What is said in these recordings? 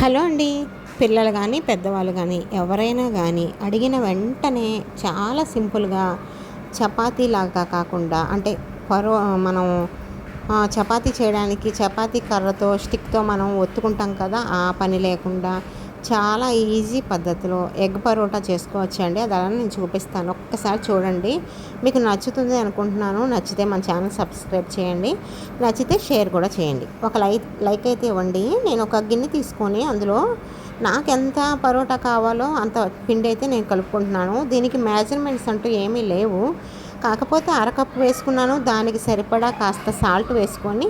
Hello అండి. పిల్లలు కానీ పెద్దవాళ్ళు కానీ ఎవరైనా కానీ అడిగిన వెంటనే చాలా సింపుల్గా చపాతీ లాగా కాకుండా అంటే పరో మనం చపాతీ చేయడానికి చపాతీ కర్రతో స్టిక్తో మనం ఒత్తుకుంటాం కదా ఆ పని లేకుండా చాలా ఈజీ పద్ధతిలో ఎగ్ పరోటా చేసుకోవచ్చు అండి అది అలా నేను చూపిస్తాను. ఒక్కసారి చూడండి. మీకు నచ్చుతుంది అనుకుంటున్నాను. నచ్చితే మన ఛానల్ సబ్స్క్రైబ్ చేయండి. నచ్చితే షేర్ కూడా చేయండి. ఒక లైక్ లైక్ అయితే ఇవ్వండి. నేను ఒక గిన్నె తీసుకొని అందులో నాకు ఎంత పరోటా కావాలో అంత పిండి అయితే నేను కలుపుకుంటున్నాను. దీనికి మెజర్మెంట్స్ అంటూ ఏమీ లేవు. కాకపోతే అరకప్పు వేసుకున్నాను. దానికి సరిపడా కాస్త సాల్ట్ వేసుకొని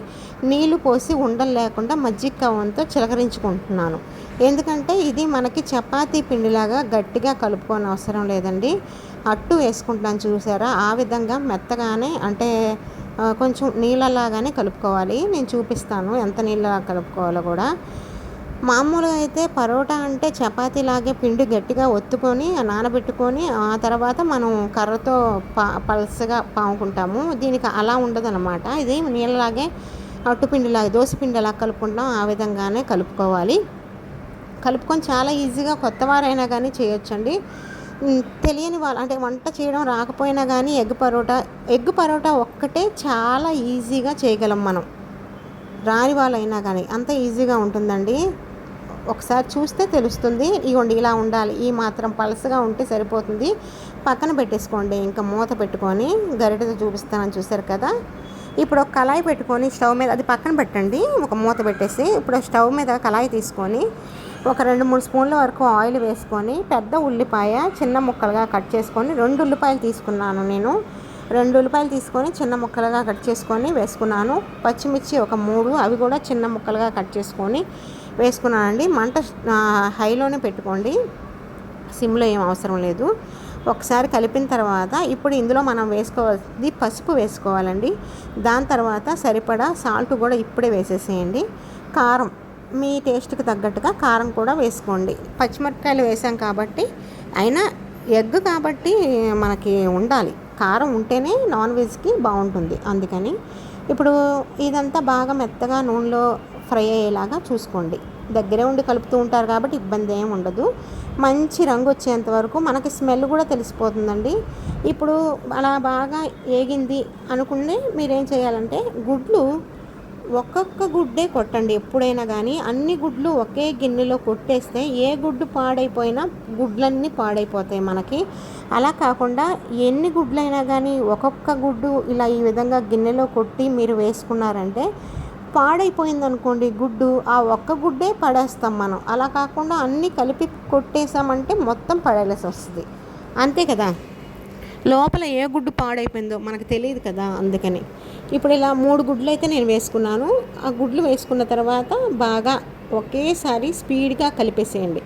నీళ్ళు పోసి ఉండలు లేకుండా మజ్జిగ కవంతో చిలకరించుకుంటున్నాను. ఎందుకంటే ఇది మనకి చపాతీ పిండిలాగా గట్టిగా కలుపుకోని అవసరం లేదండి. అట్టు వేసుకుంటాను చూసారా? ఆ విధంగా మెత్తగానే అంటే కొంచెం నీళ్ళలాగానే కలుపుకోవాలి. నేను చూపిస్తాను ఎంత నీళ్ళ కలుపుకోవాలో కూడా. మామూలుగా అయితే పరోటా అంటే చపాతీలాగే పిండి గట్టిగా ఒత్తుకొని నానబెట్టుకొని ఆ తర్వాత మనం కర్రతో పా పల్సగా పాముకుంటాము. దీనికి అలా ఉండదన్నమాట. ఇది నీళ్ళలాగే అట్టుపిండిలాగా దోశపిండి ఎలా కలుపుకుంటాం. ఆ విధంగానే కలుపుకోవాలి. కలుపుకొని చాలా ఈజీగా కొత్త వారైనా కానీ చేయొచ్చండి. తెలియని వాళ్ళు అంటే వంట చేయడం రాకపోయినా కానీ ఎగ్ పరోటా ఎగ్ పరోటా ఒక్కటే చాలా ఈజీగా చేయగలం మనం. రాని వాళ్ళైనా కానీ అంత ఈజీగా ఉంటుందండి. ఒకసారి చూస్తే తెలుస్తుంది ఇగోండి ఇలా ఉండాలి. ఈ మాత్రం పలసగా ఉంటే సరిపోతుంది. పక్కన పెట్టేసుకోండి ఇంకా మూత పెట్టుకొని గరిటతో చూపిస్తానని చూసారు కదా. ఇప్పుడు ఒక కళాయి పెట్టుకొని స్టవ్ మీద అది పక్కన పెట్టండి. ఒక మూత పెట్టేసి ఇప్పుడు స్టవ్ మీద కళాయి తీసుకొని ఒక రెండు మూడు స్పూన్ల వరకు ఆయిల్ వేసుకొని పెద్ద ఉల్లిపాయ చిన్న ముక్కలుగా కట్ చేసుకొని రెండు ఉల్లిపాయలు తీసుకున్నాను నేను. రెండు ఉల్లిపాయలు తీసుకొని చిన్న ముక్కలుగా కట్ చేసుకొని వేసుకున్నాను. పచ్చిమిర్చి ఒక మూడు అవి కూడా చిన్న ముక్కలుగా కట్ చేసుకొని వేసుకున్నానండి. మంట హైలోనే పెట్టుకోండి. సిమ్లో ఏం అవసరం లేదు. ఒకసారి కలిపిన తర్వాత ఇప్పుడు ఇందులో మనం వేసుకోవాల్సింది పసుపు వేసుకోవాలండి. దాని తర్వాత సరిపడా సాల్ట్ కూడా ఇప్పుడే వేసేసేయండి. కారం మీ టేస్ట్కి తగ్గట్టుగా కారం కూడా వేసుకోండి. పచ్చిమిరపకాయలు వేసాం కాబట్టి అయినా ఎగ్ కాబట్టి మనకి ఉండాలి. కారం ఉంటేనే నాన్ వెజ్కి బాగుంటుంది. అందుకని ఇప్పుడు ఇదంతా బాగా మెత్తగా నూనెలో ఫ్రై అయ్యేలాగా చూసుకోండి. దగ్గరే ఉండి కలుపుతూ ఉంటారు కాబట్టి ఇబ్బంది ఏమి ఉండదు. మంచి రంగు వచ్చేంత వరకు మనకి స్మెల్ కూడా తెలిసిపోతుందండి. ఇప్పుడు అలా బాగా ఏగింది అనుకునే మీరేం చేయాలంటే గుడ్లు ఒక్కొక్క గుడ్డే కొట్టండి ఎప్పుడైనా కానీ అన్ని గుడ్లు ఒకే గిన్నెలో కొట్టేస్తే ఏ గుడ్డు పాడైపోయినా గుడ్లన్నీ పాడైపోతాయి మనకి. అలా కాకుండా ఎన్ని గుడ్లైనా కానీ ఒక్కొక్క గుడ్డు ఇలా ఈ విధంగా గిన్నెలో కొట్టి మీరు వేసుకున్నారంటే పాడైపోయింది అనుకోండి గుడ్డు ఆ ఒక్క గుడ్డే పడేస్తాం మనం. అలా కాకుండా అన్నీ కలిపి కొట్టేసామంటే మొత్తం పడేయాల్సి వస్తుంది. అంతే కదా? లోపల ఏ గుడ్డు పాడైపోయిందో మనకు తెలియదు కదా అందుకని. ఇప్పుడు ఇలా మూడు గుడ్లు అయితే నేను వేసుకున్నాను. ఆ గుడ్లు వేసుకున్న తర్వాత బాగా ఒకేసారి స్పీడ్గా కలిపేసేయండి.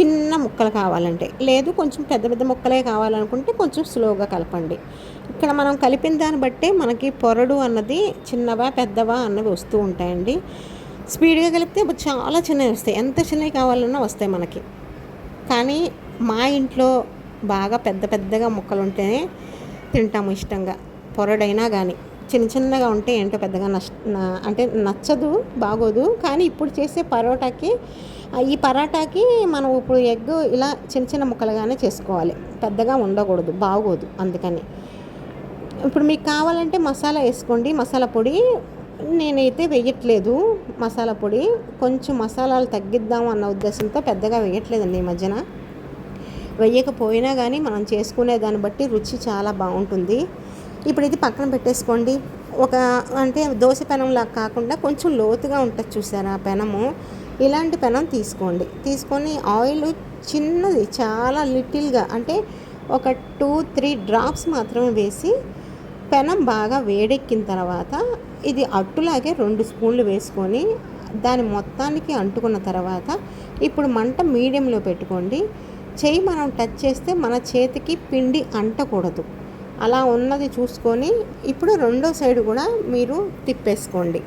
చిన్న ముక్కలు కావాలంటే. లేదు కొంచెం పెద్ద పెద్ద ముక్కలే కావాలనుకుంటే కొంచెం స్లోగా కలపండి. ఇక్కడ మనం కలిపిన దాన్ని బట్టే మనకి పొరడు అన్నది చిన్నవా పెద్దవా అన్నవి వస్తూ ఉంటాయండి. స్పీడ్గా కలిపితే చాలా చిన్నవి వస్తాయి. ఎంత చిన్నవి కావాలన్నా వస్తాయి మనకి. కానీ మా ఇంట్లో బాగా పెద్ద పెద్దగా ముక్కలు ఉంటేనే తింటాము ఇష్టంగా. పొరడైనా కానీ చిన్న చిన్నగా ఉంటే ఏంటో పెద్దగా నష్ట అంటే నచ్చదు బాగోదు. కానీ ఇప్పుడు చేసే పరోటాకి ఈ పరాటాకి మనం ఇప్పుడు ఎగ్ ఇలా చిన్న చిన్న ముక్కలుగానే చేసుకోవాలి. పెద్దగా ఉండకూడదు బాగోదు అందుకని. ఇప్పుడు మీకు కావాలంటే మసాలా వేసుకోండి మసాలా పొడి. నేనైతే వేయట్లేదు మసాలా పొడి. కొంచెం మసాలాలు తగ్గిద్దాం అన్న ఉద్దేశంతో పెద్దగా వేయట్లేదండి ఈ మధ్యన. వేయకపోయినా కానీ మనం చేసుకునే దాన్ని బట్టి రుచి చాలా బాగుంటుంది. ఇప్పుడు ఇది పక్కన పెట్టేసుకోండి. ఒక అంటే దోశ పెనంలా కాకుండా కొంచెం లోతుగా ఉంటుంది చూసారా ఆ పెనము? ఇలాంటి పెనం తీసుకోండి. తీసుకొని ఆయిల్ చిన్నది చాలా లిటిల్గా అంటే ఒక టూ త్రీ డ్రాప్స్ మాత్రమే వేసి పెనం బాగా వేడెక్కిన తర్వాత ఇది అట్టులాగే రెండు స్పూన్లు వేసుకొని దాని మొత్తానికి అంటుకున్న తర్వాత ఇప్పుడు మంట మీడియంలో పెట్టుకోండి. చేయి మనం టచ్ చేస్తే మన చేతికి పిండి అంటకూడదు. అలా ఉన్నది చూసుకొని ఇప్పుడు రెండో సైడ్ కూడా మీరు తిప్పేసుకోండి.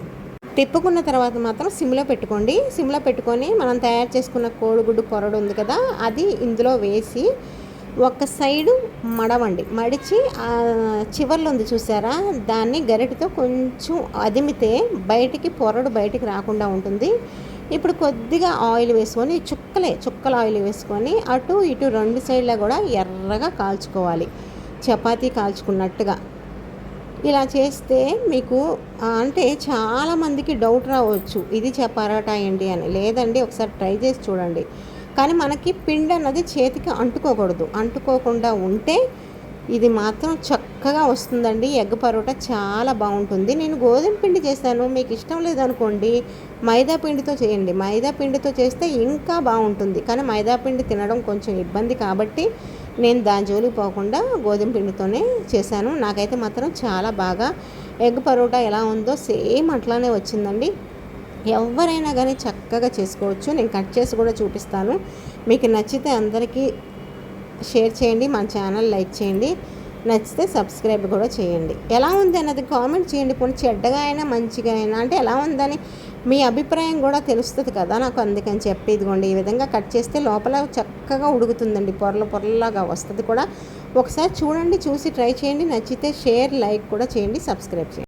తిప్పుకున్న తర్వాత మాత్రం సిమ్లో పెట్టుకోండి. సిమ్లో పెట్టుకొని మనం తయారు చేసుకున్న కోడిగుడ్డు పొరడు ఉంది కదా అది ఇందులో వేసి ఒక సైడు మడవండి. మడిచి ఆ చివర్లో ఉంది చూసారా? దాన్ని గరిటతో కొంచెం అదిమితే బయటికి పొరడు బయటికి రాకుండా ఉంటుంది. ఇప్పుడు కొద్దిగా ఆయిల్ వేసుకొని చుక్కలే చుక్కల ఆయిల్ వేసుకొని అటు ఇటు రెండు సైడ్లా కూడా ఎర్రగా కాల్చుకోవాలి. చపాతీ కాల్చుకున్నట్టుగా. ఇలా చేస్తే మీకు అంటే చాలామందికి డౌట్ రావచ్చు ఇది చ పరోటా ఏంటి అని. లేదండి ఒకసారి ట్రై చేసి చూడండి. కానీ మనకి పిండి అన్నది చేతికి అంటుకోకూడదు. అంటుకోకుండా ఉంటే ఇది మాత్రం చక్కగా వస్తుందండి. ఎగ్ పరోటా చాలా బాగుంటుంది. నేను గోధుమ పిండి చేస్తాను మీకు ఇష్టం లేదనుకోండి మైదా పిండితో చేయండి. మైదా పిండితో చేస్తే ఇంకా బాగుంటుంది. కానీ మైదా పిండి తినడం కొంచెం ఇబ్బంది కాబట్టి నేను దాని జోలికి పోకుండా గోధుమ పిండితోనే చేశాను. నాకైతే మాత్రం చాలా బాగా ఎగ్ పరోటా ఎలా ఉందో సేమ్ అట్లానే వచ్చిందండి. ఎవరైనా కానీ చక్కగా చేసుకోవచ్చు. నేను కట్ చేసి కూడా చూపిస్తాను. మీకు నచ్చితే అందరికీ షేర్ చేయండి మన ఛానల్ లైక్ చేయండి నచ్చితే సబ్స్క్రైబ్ కూడా చేయండి. ఎలా ఉంది అన్నది కామెంట్ చేయండి. పోనీ చెడ్డగా అయినా మంచిగా అయినా అంటే ఎలా ఉందని మీ అభిప్రాయం కూడా తెలుస్తుంది కదా నాకు అందుకని చెప్పి ఇదిగోండి ఈ విధంగా కట్ చేస్తే లోపల చక్కగా ఉడుకుతుందండి పొరల పొరలాగా వస్తుంది కూడా. ఒకసారి చూడండి చూసి ట్రై చేయండి. నచ్చితే షేర్ లైక్ కూడా చేయండి సబ్స్క్రైబ్ చేయండి.